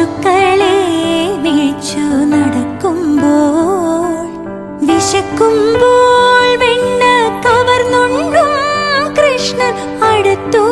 പശുക്കളെ മേച്ചു നടക്കുമ്പോൾ വിശക്കുമ്പോൾ വെണ്ണ കവർന്നുണ്ടും കൃഷ്ണൻ അടുത്തു